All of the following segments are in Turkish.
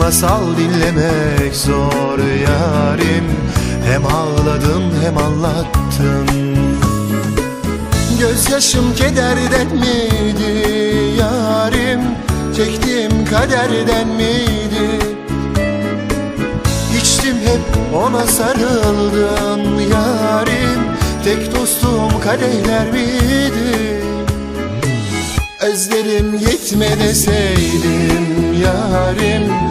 masal dinlemek zor yarim. Hem ağladım hem anlattım Gözyaşım kederden miydi yarim? Çektiğim kaderden miydi? İçtim hep ona sarıldım yarim. Tek dostum kadehler miydi? Özlerim yetme deseydim yarim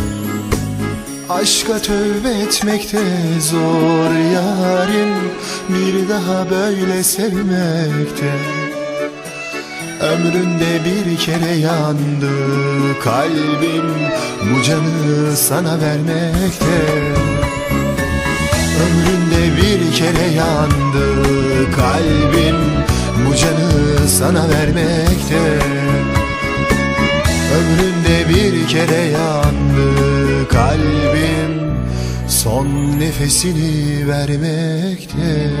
Aşka tövbe etmekte zor yarim. Bir daha böyle sevmekte Ömründe bir kere yandı kalbim. Bu canı sana vermekte Ömründe bir kere yandı kalbim. Bu canı sana vermekte Ömründe bir kere yandı kalbim Son nefesini vermekte